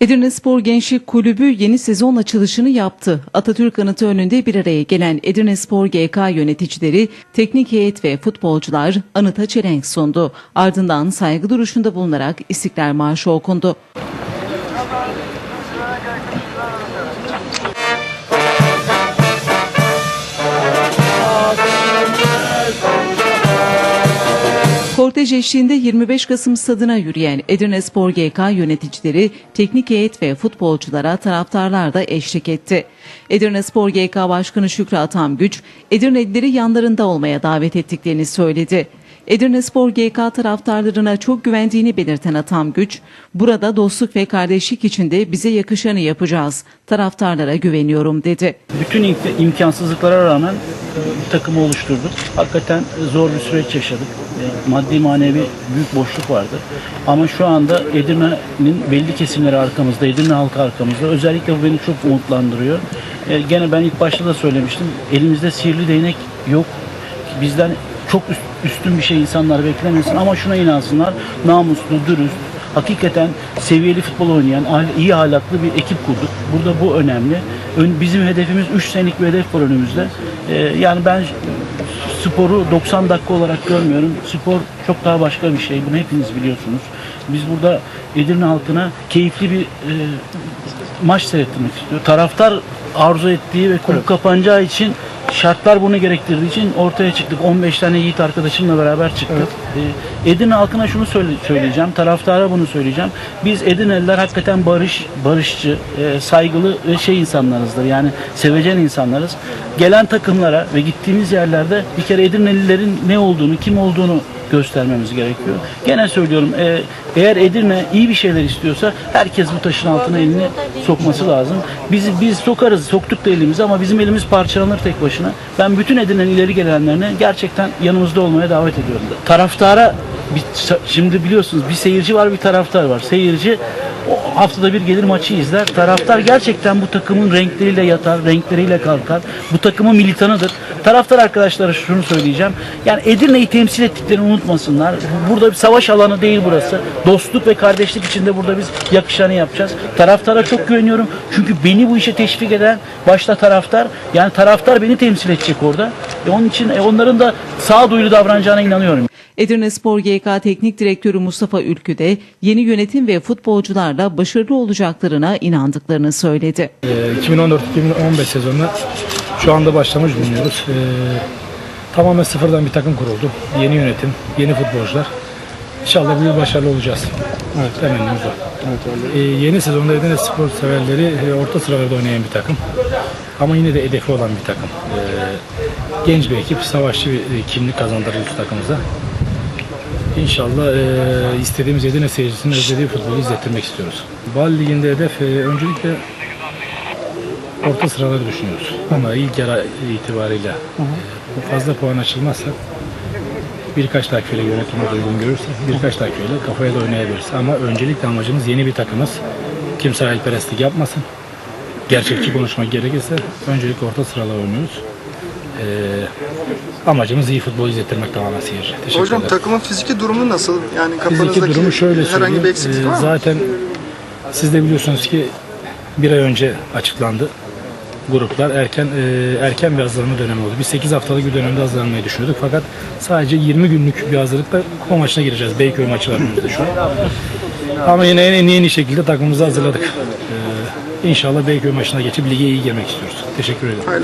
Edirne Spor Gençlik Kulübü yeni sezon açılışını yaptı. Atatürk Anıtı önünde bir araya gelen Edirne Spor GK yöneticileri, teknik heyet ve futbolcular anıta çelenk sundu. Ardından saygı duruşunda bulunarak İstiklal Marşı okundu. Kortej eşliğinde 25 Kasım stadına yürüyen Edirne Spor GK yöneticileri, teknik heyet ve futbolculara taraftarlar da eşlik etti. Edirne Spor GK Başkanı Şükrü Atamgüç, Edirnelileri yanlarında olmaya davet ettiklerini söyledi. Edirne Spor GK taraftarlarına çok güvendiğini belirten Atamgüç, burada dostluk ve kardeşlik içinde bize yakışanı yapacağız. Taraftarlara güveniyorum dedi. Bütün imk- imkansızlıklara rağmen e, takımı oluşturduk. Hakikaten zor bir süreç yaşadık. E, Maddi manevi büyük boşluk vardı. Ama şu anda Edirne'nin belli kesimleri arkamızda, Edirne halkı arkamızda. Özellikle bu beni çok umutlandırıyor. E, Gene ben ilk başta da söylemiştim. Elimizde sihirli değnek yok. Bizden çok üst- üstün bir şey insanlar beklemesin ama şuna inansınlar. Namuslu, dürüst, hakikaten seviyeli futbol oynayan, iyi ahlaklı bir ekip kurduk. Burada bu önemli. Ön- Bizim hedefimiz 3 senelik bir hedef var önümüzde. Ee, yani ben sporu 90 dakika olarak görmüyorum. Spor çok daha başka bir şey. Bunu hepiniz biliyorsunuz. Biz burada Edirne halkına keyifli bir e, maç seyrettirmek istiyor. Taraftar arzu ettiği ve kulüp kapanacağı için şartlar bunu gerektirdiği için ortaya çıktık. 15 tane yiğit arkadaşımla beraber çıktık. Ee, Edirne halkına şunu söyle- söyleyeceğim, taraftara bunu söyleyeceğim. Biz Edirneliler hakikaten barış, barışçı, e, saygılı ve şey insanlarızdır. Yani sevecen insanlarız. Gelen takımlara ve gittiğimiz yerlerde bir kere Edirnelilerin ne olduğunu, kim olduğunu göstermemiz gerekiyor. Gene söylüyorum e, eğer Edirne iyi bir şeyler istiyorsa herkes bu taşın altına elini sokması lazım. Biz biz sokarız, soktuk da elimizi ama bizim elimiz parçalanır tek başına. Ben bütün Edirne'nin ileri gelenlerini gerçekten yanımızda olmaya davet ediyorum. Taraftara bir, şimdi biliyorsunuz bir seyirci var bir taraftar var. Seyirci haftada bir gelir maçı izler. Taraftar gerçekten bu takımın renkleriyle yatar, renkleriyle kalkar. Bu takımın militanıdır. Taraftar arkadaşlara şunu söyleyeceğim. Yani Edirne'yi temsil ettiklerini unutmasınlar. Burada bir savaş alanı değil burası. Dostluk ve kardeşlik içinde burada biz yakışanı yapacağız. Taraftara çok güveniyorum. Çünkü beni bu işe teşvik eden başta taraftar. Yani taraftar beni temsil edecek orada. E onun için e onların da sağduyulu davranacağına inanıyorum. Edirne Spor GK Teknik Direktörü Mustafa Ülkü de yeni yönetim ve futbolcularla başarılı olacaklarına inandıklarını söyledi. Ee, 2014-2015 sezonuna şu anda başlamış bulunuyoruz. Ee, tamamen sıfırdan bir takım kuruldu. Yeni yönetim, yeni futbolcular. İnşallah yıl başarılı olacağız. Evet, temennimiz o. Ee, yeni sezonda Edirne Spor severleri e, orta sıralarda oynayan bir takım. Ama yine de hedefi olan bir takım. Ee, genç bir ekip, savaşçı bir e, kimlik kazandırıyoruz takımıza. İnşallah e, istediğimiz Edirne seyircisinin özlediği futbolu izlettirmek istiyoruz. Bal Ligi'nde hedef e, öncelikle orta sıraları düşünüyoruz. Ama ilk yarı itibariyle e, fazla puan açılmazsa birkaç dakikayla yönetimimiz uygun görürse birkaç dakikayla kafaya da oynayabiliriz. Ama öncelikle amacımız yeni bir takımız. Kimse hayalperestlik yapmasın. Gerçekçi konuşmak gerekirse öncelikle orta sıralar oynuyoruz. E, amacımız iyi futbol izlettirmek tamamen seyirci. Teşekkür Hocam ederim. takımın fiziki durumu nasıl? Yani kafanızdaki Fiziki durumu şöyle herhangi bir eksiklik Ee, var mı? Zaten siz de biliyorsunuz ki bir ay önce açıklandı gruplar erken e, erken bir hazırlanma dönemi oldu. Biz 8 haftalık bir dönemde hazırlanmayı düşünüyorduk fakat sadece 20 günlük bir hazırlıkla kupa maçına gireceğiz. Beyköy maçı var önümüzde şu an. Ama yine en, en iyi şekilde takımımızı hazırladık. Ee, inşallah Beyköy maçına geçip lige iyi girmek istiyoruz. Teşekkür ederim.